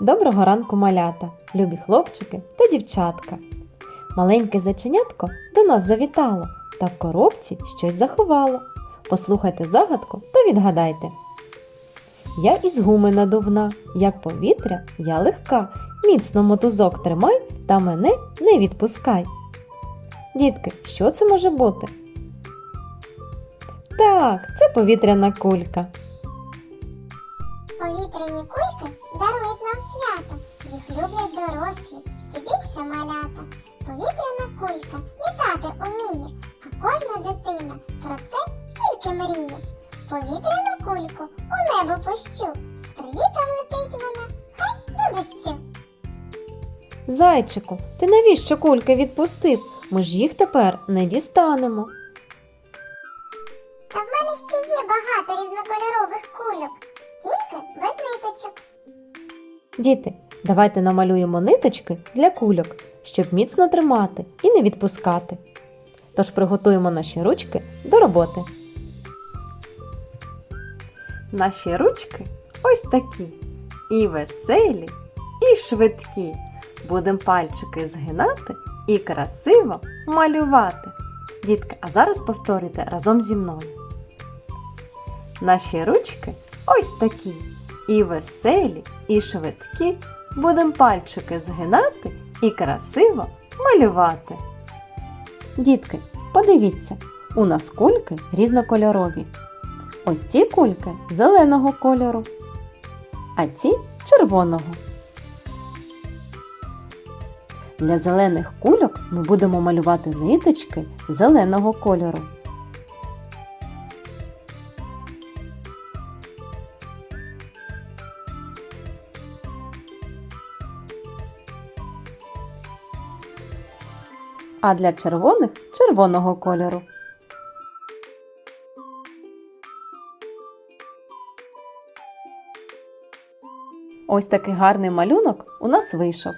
Доброго ранку, малята, любі хлопчики та дівчатка. Маленьке заченятко до нас завітало та в коробці щось заховало. Послухайте загадку та відгадайте. Я із гуми надувна, як повітря, я легка. Міцно мотузок тримай та мене не відпускай. Дітки, що це може бути? Так, це повітряна кулька. Повітряні кульки дарують нам свято. Їх люблять дорослі, ще більше малята. Повітряна кулька літати уміє, а кожна дитина про це тільки мріє. Повітряну кульку у небо пущу. З привітом летить вона, хай на дощу. Зайчику, ти навіщо кульки відпустив? Ми ж їх тепер не дістанемо. Та в мене ще є багато різнокольорових кульок, тільки без ниточок. Діти, давайте намалюємо ниточки для кульок, щоб міцно тримати і не відпускати. Тож приготуємо наші ручки до роботи. Наші ручки ось такі. І веселі, і швидкі. Будемо пальчики згинати і красиво малювати. Дітки, а зараз повторюйте разом зі мною. Наші ручки ось такі. І веселі, і швидкі. Будемо пальчики згинати і красиво малювати. Дітки, подивіться, у нас кульки різнокольорові. Ось ці кульки зеленого кольору, а ці червоного. Для зелених кульок ми будемо малювати ниточки зеленого кольору. А для червоних червоного кольору. Ось такий гарний малюнок у нас вийшов.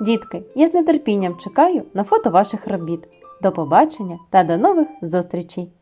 Дітки, я з нетерпінням чекаю на фото ваших робіт. До побачення та до нових зустрічей!